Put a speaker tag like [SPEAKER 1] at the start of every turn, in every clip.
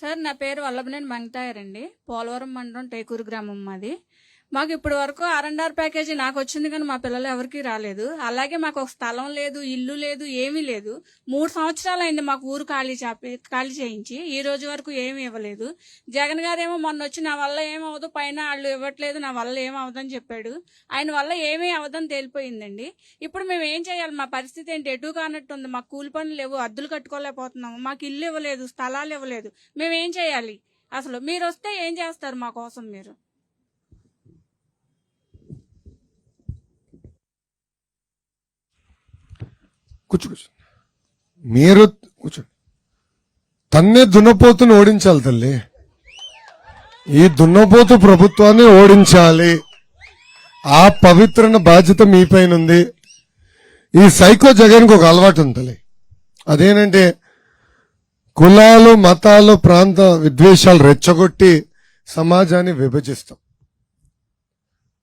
[SPEAKER 1] Sir నా పేరు వల్లభనేని మంగతాయారండి. పోలవరం మండలం టేకూరు గ్రామం మాది. మాకు ఇప్పటి వరకు ఆర్ఎండ్ఆర్ ప్యాకేజీ నాకు వచ్చింది కానీ మా పిల్లలు ఎవరికి రాలేదు. అలాగే మాకు ఒక స్థలం లేదు ఇల్లు లేదు ఏమీ లేదు. మూడు సంవత్సరాలు అయింది మాకు ఊరు ఖాళీ చేపి ఖాళీ చేయించి. ఈ రోజు వరకు ఏమీ ఇవ్వలేదు. జగన్ గారు ఏమో మొన్న వచ్చి నా వల్ల ఏమవదు పైన వాళ్ళు ఇవ్వట్లేదు నా వల్ల ఏం అవ్వదని చెప్పాడు. ఆయన వల్ల ఏమీ అవ్వదని తేలిపోయిందండి. ఇప్పుడు మేము ఏం చేయాలి? మా పరిస్థితి ఏంటి? ఎటు కానట్టుంది. మాకు కూలి పనులు లేవు అద్దులు కట్టుకోలేకపోతున్నాము. మాకు ఇల్లు ఇవ్వలేదు స్థలాలు ఇవ్వలేదు. మేము ఏం చేయాలి? అసలు మీరు వస్తే ఏం చేస్తారు మా కోసం మీరు?
[SPEAKER 2] కూర్చో కూర్చో మీరు కూర్చోండి తన్నే దున్నపోతుని ఓడించాలి తల్లి. ఈ దున్నపోతు ప్రభుత్వాన్ని ఓడించాలి. ఆ పవిత్రన బాధ్యత మీ పైన ఉంది ఈ సైకో జగన్కి ఒక అలవాటు ఉంది తల్లి. అదేనంటే కులాలు మతాలు ప్రాంత విద్వేషాలు రెచ్చగొట్టి సమాజాన్ని విభజిస్తాం.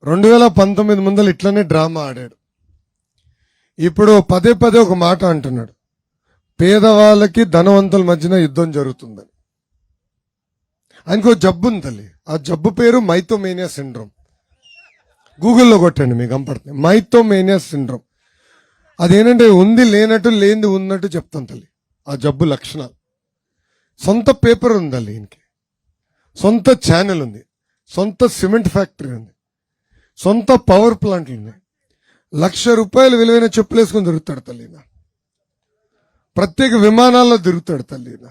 [SPEAKER 2] రెండు వేల పంతొమ్మిది ముందలు ఇట్లనే డ్రామా ఆడాడు. ఇప్పుడు పదే పదే ఒక మాట అంటున్నాడు. పేదవాళ్ళకి ధనవంతుల మధ్యన యుద్ధం జరుగుతుందని. ఆయనకు జబ్బు ఉంది తల్లి. ఆ జబ్బు పేరు మైథోమేనియా సిండ్రోమ్. గూగుల్లో కొట్టండి మీకు కంపడుతుంది మైథోమేనియా సిండ్రోమ్. అదేంటంటే ఉంది లేనట్టు లేనిది ఉన్నట్టు చెప్తాం తల్లి. ఆ జబ్బు లక్షణాలు. సొంత పేపర్ ఉంది తల్లి ఈయనకి. సొంత ఛానల్ ఉంది. సొంత సిమెంట్ ఫ్యాక్టరీ ఉంది. సొంత పవర్ ప్లాంట్లు ఉన్నాయి. లక్ష రూపాయలు విలువైన చెప్పులు వేసుకుని తిరుగుతాడు తల్లిన ప్రత్యేక విమానాల్లో తిరుగుతాడు తల్లిన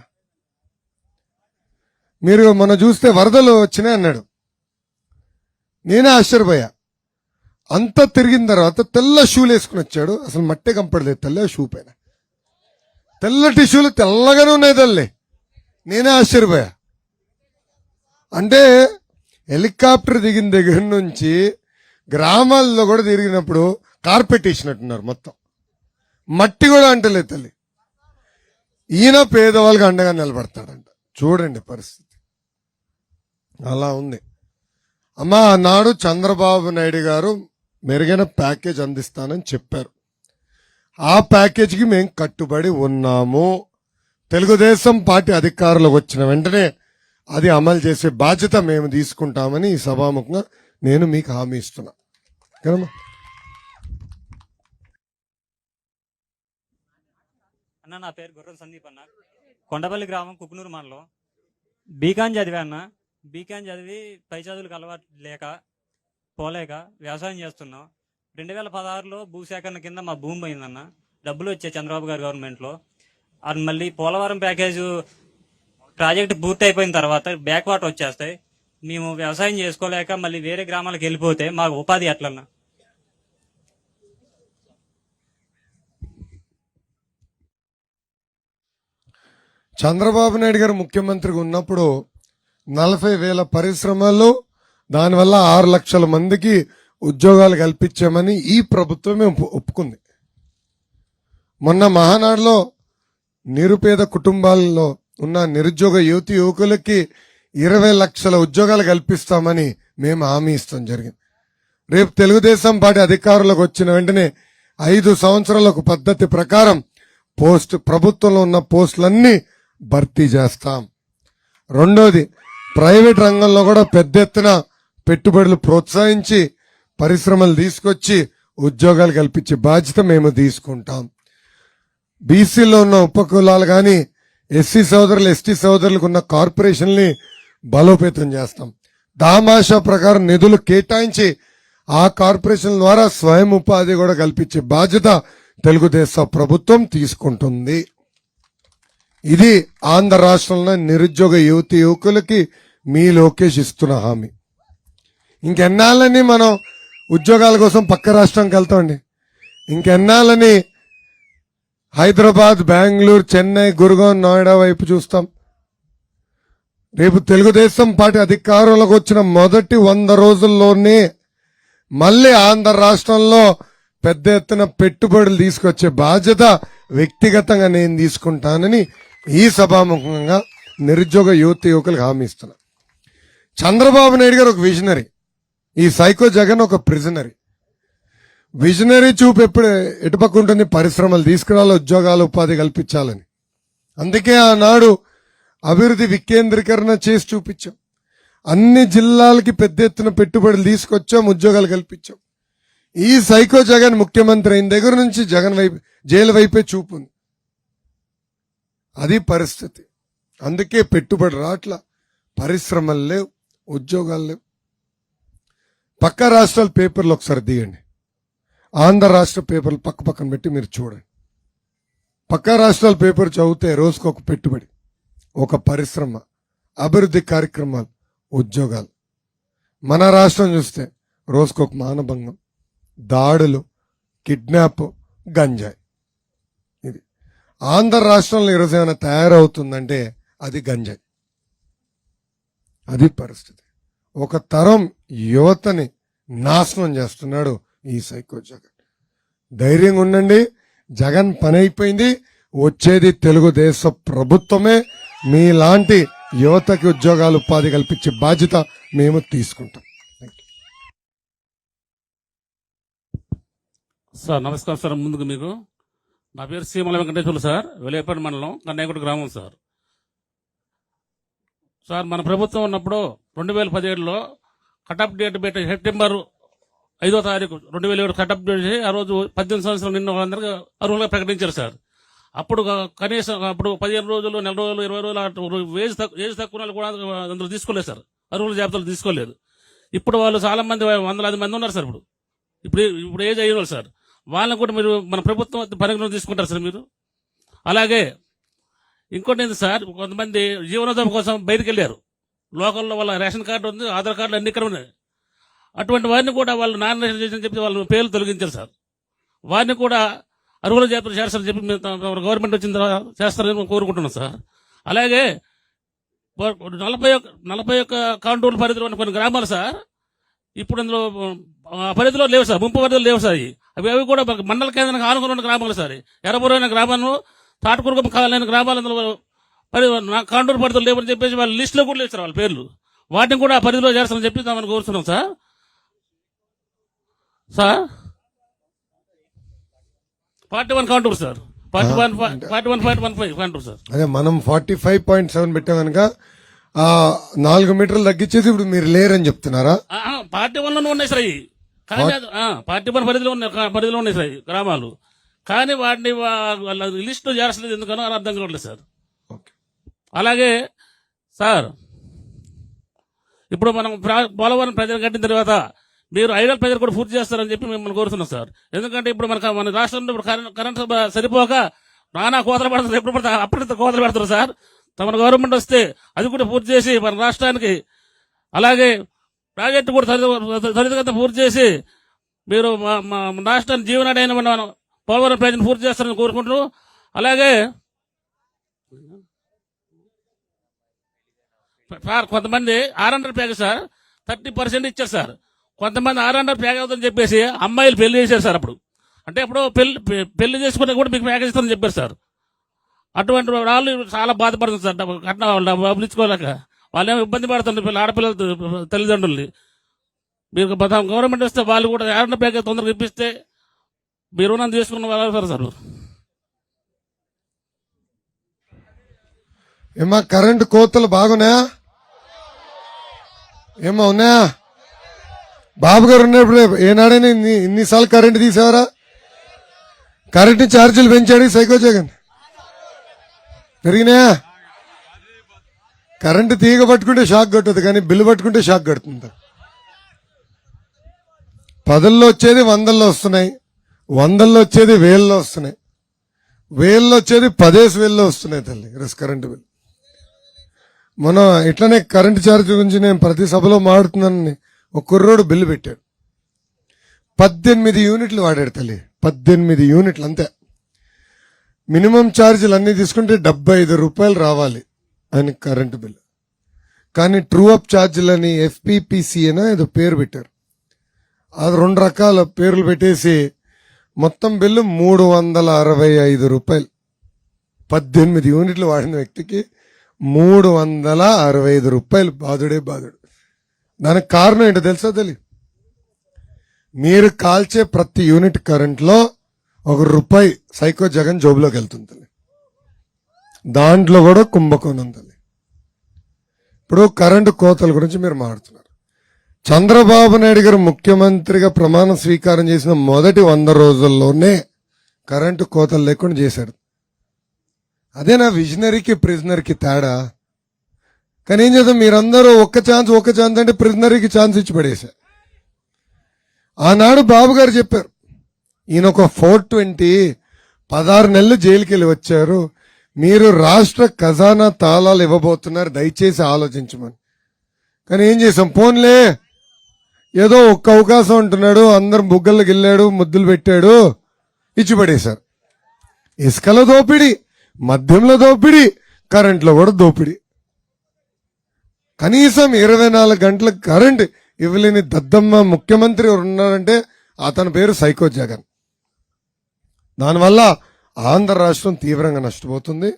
[SPEAKER 2] మీరు మొన్న చూస్తే వరదలు వచ్చినాయి అన్నాడు. నేనే ఆశ్చర్యపోయా. అంతా తిరిగిన తర్వాత తెల్ల షూలు వేసుకుని వచ్చాడు. అసలు మట్టే కంపడలేదు తెల్ల షూ పైన. తెల్లటి షూలు తెల్లగానే ఉన్నాయి తల్లి. నేనే ఆశ్చర్యపోయా. అంటే హెలికాప్టర్ దిగిన దగ్గర నుంచి గ్రామాల్లో కూడా తిరిగినప్పుడు కార్పెట్ వేసినట్టున్నారు మొత్తం. మట్టి కూడా అంటలేదు తల్లి. ఈయన పేదవాళ్ళకి అండగా నిలబడతాడంట. చూడండి పరిస్థితి. అలా ఉంది. అమ్మా ఆనాడు చంద్రబాబు నాయుడు గారు మెరుగైన ప్యాకేజ్ అందిస్తానని చెప్పారు. ఆ ప్యాకేజీకి మేము కట్టుబడి ఉన్నాము. తెలుగుదేశం పార్టీ అధికారులకు వచ్చిన వెంటనే అది అమలు చేసే బాధ్యత మేము తీసుకుంటామని ఈ సభాముఖంగా నేను మీకు హామీ ఇస్తున్నా.
[SPEAKER 3] అన్న నా పేరు గుర్రం సందీప్ అన్న. కొండపల్లి గ్రామం కుకునూరు మండలం. బీకాన్ చదివా అన్న. బీకాన్ చదివి పై చదువులకు అలవాటు లేక పోలేక వ్యవసాయం చేస్తున్నాం. రెండు వేల పదహారులో భూసేకరణ కింద మా భూమి పోయిందన్న. డబ్బులు వచ్చాయి చంద్రబాబు గారు గవర్నమెంట్లో. అది మళ్ళీ పోలవరం ప్యాకేజు ప్రాజెక్ట్ పూర్తి అయిపోయిన తర్వాత బ్యాక్ వాటర్ వచ్చేస్తాయి. మేము వ్యవసాయం చేసుకోలేక మళ్ళీ వేరే గ్రామాలకు వెళ్ళిపోతే మాకు ఉపాధి ఎట్లన్నా?
[SPEAKER 2] చంద్రబాబు నాయుడు గారు ముఖ్యమంత్రిగా ఉన్నప్పుడు నలభై వేల పరిశ్రమలు దానివల్ల ఆరు లక్షల మందికి ఉద్యోగాలు కల్పించామని ఈ ప్రభుత్వమే ఒప్పుకుంది. మొన్న మహానాడులో నిరుపేద కుటుంబాల్లో ఉన్న నిరుద్యోగ యువతి యువకులకి ఇరవై లక్షల ఉద్యోగాలు కల్పిస్తామని మేము హామీ ఇస్తాం జరిగింది. రేపు తెలుగుదేశం పార్టీ అధికారులకు వచ్చిన వెంటనే ఐదు సంవత్సరాల ఒక పద్ధతి ప్రకారం పోస్ట్ ప్రభుత్వంలో ఉన్న పోస్టులన్నీ భర్తీ చేస్తాం. రెండోది ప్రైవేట్ రంగంలో కూడా పెద్ద ఎత్తున పెట్టుబడులు ప్రోత్సహించి పరిశ్రమలు తీసుకొచ్చి ఉద్యోగాలు కల్పించే బాధ్యత మేము తీసుకుంటాం. బీసీలో ఉన్న ఉపకులాలు కానీ ఎస్సీ సోదరులు ఎస్టీ సోదరులకు ఉన్న కార్పొరేషన్ని బలోపేతం చేస్తాం. దామాషా ప్రకారం నిధులు కేటాయించి ఆ కార్పొరేషన్ ద్వారా స్వయం ఉపాధి కూడా కల్పించే బాధ్యత తెలుగుదేశం ప్రభుత్వం తీసుకుంటుంది. ఇది ఆంధ్ర రాష్ట్రంలో నిరుద్యోగ యువతి యువకులకి మీ లోకేష్ ఇస్తున్న హామీ. ఇంకెన్నాళ్ళని మనం ఉద్యోగాల కోసం పక్క రాష్ట్రంకి వెళ్తామండి ఇంకెన్నాళ్ళని హైదరాబాద్ బెంగళూరు చెన్నై గురుగాం నోయిడా వైపు చూస్తాం. రేపు తెలుగుదేశం పార్టీ అధికారంలోకి వచ్చిన మొదటి వంద రోజుల్లోనే మళ్ళీ ఆంధ్ర రాష్ట్రంలో పెద్ద ఎత్తున పెట్టుబడులు తీసుకొచ్చే బాధ్యత వ్యక్తిగతంగా నేను తీసుకుంటానని ఈ సభాముఖంగా నిరుద్యోగ యువత యువకులకు హామీ ఇస్తున్నా. చంద్రబాబు నాయుడు గారు ఒక విజనరీ ఈ సైకో జగన్ ఒక ప్రిజనరీ విజనరీ చూపు ఎప్పుడు ఎటుపక్క ఉంటుంది? పరిశ్రమలు తీసుకురావాలి ఉద్యోగాలు ఉపాధి కల్పించాలని. అందుకే ఆనాడు అభివృద్ధి వికేంద్రీకరణ చేసి చూపించాం. అన్ని జిల్లాలకి పెద్ద ఎత్తున పెట్టుబడులు తీసుకొచ్చాం ఉద్యోగాలు కల్పించాం. ఈ సైకో జగన్ ముఖ్యమంత్రి అయిన దగ్గర నుంచి జగన్ వైపు జైలు వైపే చూపు ఉంది. అది పరిస్థితి. అందుకే పెట్టుబడి రాట్ల పరిశ్రమలు లేవు ఉద్యోగాలు లేవు. పక్క రాష్ట్రాల పేపర్లు ఒకసారి దిగండి ఆంధ్ర రాష్ట్ర పేపర్లు పక్క పక్కన పెట్టి మీరు చూడండి. పక్క రాష్ట్రాల పేపర్ చదివితే రోజుకు ఒక పెట్టుబడి ఒక పరిశ్రమ అభివృద్ధి కార్యక్రమాలు ఉద్యోగాలు. మన రాష్ట్రం చూస్తే రోజుకొక ఒక మానభంగం దాడులు కిడ్నాప్ గంజాయి. ఆంధ్ర రాష్ట్రంలో ఈరోజు ఏమైనా తయారవుతుందంటే అది గంజాయి. అది పరిస్థితి. ఒక తరం యువతని నాశనం చేస్తున్నాడు ఈ సైకో జగన్. ధైర్యంగా ఉండండి. జగన్ పని అయిపోయింది. వచ్చేది తెలుగుదేశ ప్రభుత్వమే. మీలాంటి యువతకి ఉద్యోగాలు ఉపాధి కల్పించే బాధ్యత మేము తీసుకుంటాం.
[SPEAKER 4] సార్ నమస్కారం సార్ ముందుకు మీకు. నా పేరు సీమల వెంకటేశ్వర్లు సార్ వెలేపల్లి మండలం కన్యాకుడి గ్రామం సార్. సార్ మన ప్రభుత్వం ఉన్నప్పుడు రెండు వేల పదిహేడులో కటప్ డేట్ పెట్టి సెప్టెంబర్ ఐదో తారీఖు రెండు వేల ఏడు కటప్ డేట్ చేసి ఆ రోజు పద్దెనిమిది సంవత్సరాలు నిన్న వాళ్ళందరికీ అర్హులుగా ప్రకటించారు సార్. అప్పుడు కనీసం అప్పుడు పదిహేను రోజులు నెల రోజులు ఇరవై రోజులు అటు వేజ్ తక్కువ ఏజ్ తక్కువ కూడా అందరూ తీసుకోలేదు సార్. అర్హుల జాబితాలు తీసుకోలేదు. ఇప్పుడు వాళ్ళు చాలా మంది వందలాది మంది ఉన్నారు సార్ ఇప్పుడు. ఇప్పుడు ఇప్పుడు ఏజ్ అయ్యారు సార్. వాళ్ళని కూడా మీరు మన ప్రభుత్వం పరిగణన తీసుకుంటారు సార్ మీరు? అలాగే ఇంకోటి ఏంటి సార్ కొంతమంది జీవనోపాధి కోసం బయటికి వెళ్ళారు. లోకల్లో వాళ్ళ రేషన్ కార్డు ఉంది ఆధార్ కార్డు అన్ని ఇక్కడ ఉన్నాయి. అటువంటి వారిని కూడా వాళ్ళు నాన్ రేషన్ చేసి చెప్పి వాళ్ళ పేర్లు తొలగించారు సార్. వారిని కూడా అర్హుల జాతర చేస్తారని చెప్పి మేము గవర్నమెంట్ వచ్చిన తర్వాత చేస్తారని కోరుకుంటున్నాం సార్. అలాగే నలభై ఒక్క నలభై ఒక్క కాంటూరు పరిధిలో ఉన్న కొన్ని గ్రామాలు సార్ ఇప్పుడు అందులో పరిధిలో లేవు సార్ ముంపు పరిధిలో లేవు సార్ అవి అవి కూడా మండల కేంద్రానికి ఆనుకుని ఉన్న గ్రామాలు సార్. ఎర్రబురైన గ్రామాలను తాటుకురుగం కావాలైన గ్రామాలు అందులో పరి నా కాంటూరు పరిధిలో లేవని చెప్పేసి వాళ్ళ లిస్టులో కూడా లేవు సార్ వాళ్ళ పేర్లు. వాటిని కూడా ఆ పరిధిలో చేస్తారని చెప్పి మనం కోరుతున్నాం sir. Sir? Forty one contour sir. Forty one forty one forty one five contour sir.
[SPEAKER 2] అదే మనం ఫార్టీ ఫైవ్ పాయింట్ సెవెన్ పెట్టాం కనుక ఆ నాలుగు మీటర్లు తగ్గించేసి ఇప్పుడు మీరు లేరని చెప్తున్నారా?
[SPEAKER 4] పార్టీ వన్ ఉన్నాయి సార్ కానీ పార్టీ వన్ పరిధిలో ఉన్నాయి పరిధిలో ఉన్నాయి సార్ గ్రామాలు. కానీ వాటిని వాళ్ళ లిస్టు చేర్చలేదు ఎందుకనో అని అర్థం కావట్లేదు సార్.
[SPEAKER 2] ఓకే.
[SPEAKER 4] అలాగే సార్ ఇప్పుడు మనం పోలవరం ప్రజలు కట్టిన తర్వాత మీరు ఐడల్ ప్రజలు కూడా పూర్తి చేస్తారని చెప్పి మిమ్మల్ని కోరుతున్నాం సార్. ఎందుకంటే ఇప్పుడు మన మన రాష్ట్రంలో ఇప్పుడు కరెంట్ సరిపోక నానా కోతలు పడుతుంది ఎప్పుడు పడితే అప్పుడు కోతలు పెడతారు సార్. తమ గవర్నమెంట్ వస్తే అది కూడా పూర్తి చేసి మన రాష్ట్రానికి. అలాగే ప్రాజెక్టు కూడా త్వరిత- పూర్తి చేసి మీరు మా- మా రాష్ట్రాన్ని జీవనాడైన మన పోలవరం ప్రాజెక్టు పూర్తి చేస్తారని కోరుకుంటున్నాం అలాగే సార్ కొంతమంది R hundred package sir. Thirty percent ఇచ్చారు సార్. కొంతమంది ఆర్ హండ్రెడ్ ప్యాకేజ్ అవుతుందని చెప్పేసి అమ్మాయిలు పెళ్ళి చేశారు సార్ అప్పుడు. అంటే ఇప్పుడు పెళ్ళి పెళ్ళి చేసుకున్నా కూడా మీకు ప్యాకేజ్ ఇస్తారని చెప్పారు సార్. అటువంటి వాళ్ళు చాలా బాధపడుతుంది సార్. డబ్బు- కట్న వాళ్ళు డబ్బులు ఇచ్చుకోలేక వాళ్ళు ఏమో ఇబ్బంది పడుతుంది పిల్లలు ఆడపిల్లల తల్లిదండ్రుల్ని. మీరు గవర్నమెంట్ వస్తే వాళ్ళు కూడా ఆర్ బ్యాగ్ తొందరగా ఇప్పిస్తే మీరు రుణం తీసుకున్న వాళ్ళు అవుతారు సార్
[SPEAKER 2] ఏమా కరెంటు కోతలు బాగున్నాయా? ఏమా ఉన్నాయా? బాబు గారు ఉన్నప్పుడు ఏనాడైనా ఇన్ని ఇన్నిసార్లు కరెంటు తీసేవారా? కరెంటు ఛార్జీలు పెంచాడు సైకో జగన్. పెరిగినాయా? కరెంటు తీగ పట్టుకుంటే షాక్ కొట్టదు కానీ బిల్లు పట్టుకుంటే షాక్ కొడుతుంది పదల్లో వచ్చేది వందల్లో వస్తున్నాయి వందల్లో వచ్చేది వేల్లో వస్తున్నాయి. వేల్లో వచ్చేది పదేసి వేల్లో వస్తున్నాయి తల్లి రిస్ కరెంటు బిల్. మన ఇట్లనే కరెంటు ఛార్జ్ గురించి నేను ప్రతి సభలో మాడుతున్నానని ఒక కుర్రోడు బిల్లు పెట్టాడు. పద్దెనిమిది యూనిట్లు వాడాడు తల్లి పద్దెనిమిది యూనిట్లు అంతే మినిమం ఛార్జీలు అన్నీ తీసుకుంటే డెబ్బై ఐదు రూపాయలు రావాలి. అండ్ కరెంటు బిల్లు కానీ ట్రూ అప్ ఛార్జీలని ఎఫ్పిపిసి అయినా ఏదో పేరు పెట్టారు. అది రెండు రకాల పేర్లు పెట్టేసి మొత్తం బిల్లు మూడు వందల అరవై ఐదు రూపాయలు. పద్దెనిమిది యూనిట్లు వాడిన వ్యక్తికి మూడు వందల అరవై ఐదు రూపాయలు బాధుడే బాధుడు. దానికి కారణం ఏంటో తెలుసా తెలియదు మీరు కాల్చే ప్రతి యూనిట్ కరెంట్లో ఒక రూపాయి సైకో జగన్ జోబులోకి వెళ్తుంది దాంట్లో కూడా కుంభకోణం తల్లి ఇప్పుడు కరెంటు కోతల గురించి మీరు మాట్లాడుతున్నారు. చంద్రబాబు నాయుడు గారు ముఖ్యమంత్రిగా ప్రమాణ స్వీకారం చేసిన మొదటి వంద రోజుల్లోనే కరెంటు కోతలు లేకుండా చేశాడు అదే నా విజనరీకి ప్రిజనర్కి తేడా. కానీ ఏం చేద్దాం? మీరందరూ ఒక్క ఛాన్స్ ఒక్క ఛాన్స్ అంటే ప్రిజనరీకి ఛాన్స్ ఇచ్చి పడేశారు. ఆనాడు బాబు గారు చెప్పారు ఈయన ఒక ఫోర్ ట్వంటీ పదహారు నెలలు జైలుకి వెళ్ళి వచ్చారు. మీరు రాష్ట్ర ఖజానా తాళాలు ఇవ్వబోతున్నారు దయచేసి ఆలోచించమని. కానీ ఏం చేసాం పోన్లే. ఏదో ఒక్క అవకాశం ఉంటున్నాడు అందరు బుగ్గలకు వెళ్ళాడు ముద్దులు పెట్టాడు ఇచ్చిపడేశారు ఇసుకల దోపిడి మద్యంలో దోపిడి కరెంట్లో కూడా దోపిడి. కనీసం ఇరవై నాలుగు గంటల కరెంట్ ఇవ్వలేని దద్దమ్మ ముఖ్యమంత్రి ఉన్నారంటే అతని పేరు సైకో జగన్. దానివల్ల ఆంధ్ర రాష్ట్రం తీవ్రంగా నష్టపోతుంది.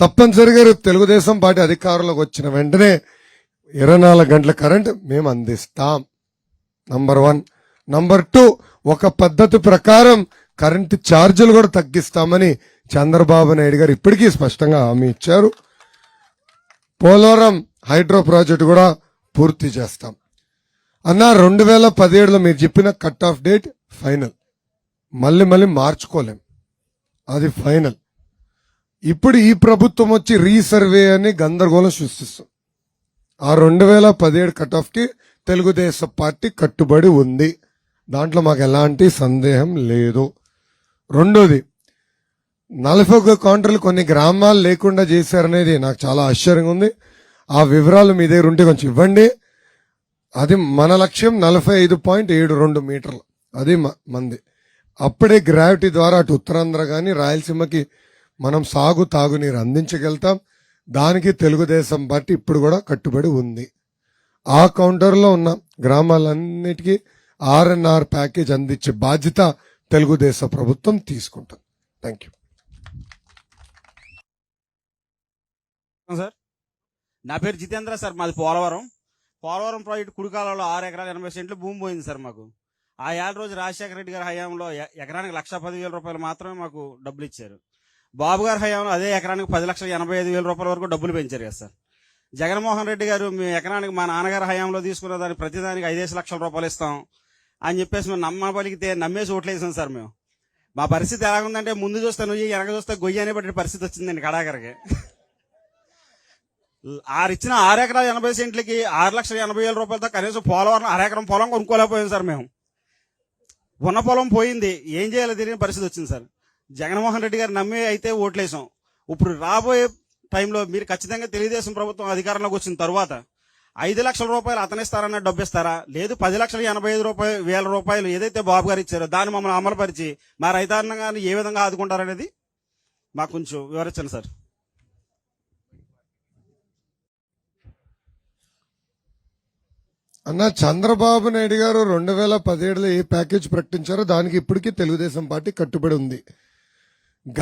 [SPEAKER 2] తప్పనిసరిగా రేపు తెలుగుదేశం పార్టీ అధికారంలోకి వచ్చిన వెంటనే ఇరవై నాలుగు గంటల కరెంట్ మేము అందిస్తాం. నంబర్ వన్ నంబర్ టూ ఒక పద్ధతి ప్రకారం కరెంటు ఛార్జీలు కూడా తగ్గిస్తామని చంద్రబాబు నాయుడు గారు ఇప్పటికీ స్పష్టంగా హామీ ఇచ్చారు. పోలవరం హైడ్రో ప్రాజెక్టు కూడా పూర్తి చేస్తాం. అన్న రెండు వేల పదిహేడులో మీరు చెప్పిన కట్ ఆఫ్ డేట్ ఫైనల్. మళ్ళీ మళ్ళీ మార్చుకోలేం. అది ఫైనల్. ఇప్పుడు ఈ ప్రభుత్వం వచ్చి రీసర్వే అని గందరగోళం సృష్టిస్తుంది. ఆ రెండు వేల పదిహేడు కట్ ఆఫ్కి తెలుగుదేశం పార్టీ కట్టుబడి ఉంది. దాంట్లో మాకు ఎలాంటి సందేహం లేదు. రెండోది నలభై ఒక్క కౌంటర్లు కొన్ని గ్రామాలు లేకుండా చేశారనేది నాకు చాలా ఆశ్చర్యంగా ఉంది. ఆ వివరాలు మీ దగ్గర ఉంటే కొంచెం ఇవ్వండి. అది మన లక్ష్యం నలభై ఐదు పాయింట్ ఏడు రెండు మీటర్లు. అది మ- మంది. అప్పుడే గ్రావిటీ ద్వారా అటు ఉత్తరాంధ్ర కానీ రాయలసీమకి మనం సాగు తాగునీరు అందించగలుగుతాం. దానికి తెలుగుదేశం పార్టీ ఇప్పుడు కూడా కట్టుబడి ఉంది. ఆ కౌంటర్లో ఉన్న గ్రామాలన్నిటికీ ఆర్ఎన్ఆర్ ప్యాకేజ్ అందించే బాధ్యత తెలుగుదేశం ప్రభుత్వం తీసుకుంటుంది. Thank you.
[SPEAKER 5] సార్ నా పేరు జితేంద్ర సార్ మాది పోలవరం. పోలవరం ప్రాజెక్ట్ కుడికాలలో ఆరు ఎకరాల ఎనభై సెంట్లు భూమి పోయింది సార్ మాకు. ఆ ఏళ్ళ రోజు రాజశేఖర రెడ్డి గారి హయాంలో ఎకరానికి లక్ష పదివేల రూపాయలు మాత్రమే మాకు డబ్బులు ఇచ్చారు బాబు గారి హయాంలో అదే ఎకరానికి పది లక్షల ఎనభై ఐదు వేల రూపాయల వరకు డబ్బులు పెంచారు కదా సార్. జగన్మోహన్ రెడ్డి గారు మీ ఎకరానికి మా నాన్నగారి హయాంలో తీసుకున్న దానికి ప్రతిదానికి ఐదేసి లక్షల రూపాయలు ఇస్తాం అని చెప్పేసి మేము నమ్మ పలికితే నమ్మేసి ఓట్లేసాం సార్ మేము. మా పరిస్థితి ఎలాగుందంటే ముందు చూస్తే నువ్వు వెనక చూస్తే గొయ్యి అనే పరిస్థితి వచ్చిందండి కడాకరికి. ఆరిచ్చిన ఆరు ఎకరాల ఎనభై సెంట్లకి ఆరు లక్షల ఎనభై వేల రూపాయలతో కనీసం పోలవరం అరెకరం పొలం కొనుక్కోలేకపోయాం సార్ మేము. ఉన్న పొలం పోయింది. ఏం చేయాలో తెలియని పరిస్థితి వచ్చింది సార్. జగన్మోహన్ రెడ్డి గారు నమ్మి అయితే ఓట్లేసాం. ఇప్పుడు రాబోయే టైంలో మీరు ఖచ్చితంగా తెలుగుదేశం ప్రభుత్వం అధికారంలోకి వచ్చిన తర్వాత ఐదు లక్షల రూపాయలు అతనిస్తారన్న డబ్బు ఇస్తారా? లేదు పది లక్షల ఎనభై ఐదు రూపాయలు వేల రూపాయలు ఏదైతే బాబు గారు ఇచ్చారో దాన్ని మమ్మల్ని అమలుపరిచి మా రైతాంగాన్ని ఏ విధంగా ఆదుకుంటారనేది మాకు కొంచెం వివరించండి సార్.
[SPEAKER 2] అన్న చంద్రబాబు నాయుడు గారు రెండు వేల పదిహేడులో ఏ ప్యాకేజ్ ప్రకటించారో దానికి ఇప్పటికీ తెలుగుదేశం పార్టీ కట్టుబడి ఉంది.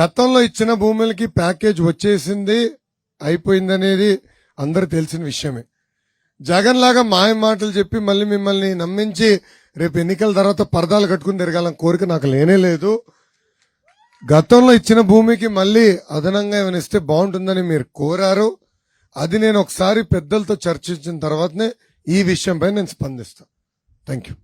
[SPEAKER 2] గతంలో ఇచ్చిన భూములకి ప్యాకేజ్ వచ్చేసింది అయిపోయిందనేది అందరు తెలిసిన విషయమే. జగన్ లాగా మాయ మాటలు చెప్పి మళ్ళీ మిమ్మల్ని నమ్మించి రేపు ఎన్నికల తర్వాత పరదాలు కట్టుకుని తిరగాలని కోరిక నాకు లేనే లేదు. గతంలో ఇచ్చిన భూమికి మళ్ళీ అదనంగా ఏమైనా ఇస్తే బాగుంటుందని మీరు కోరారు. అది నేను ఒకసారి పెద్దలతో చర్చించిన తర్వాతనే ఈ విషయంపై నేను స్పందిస్తాను థ్యాంక్ యూ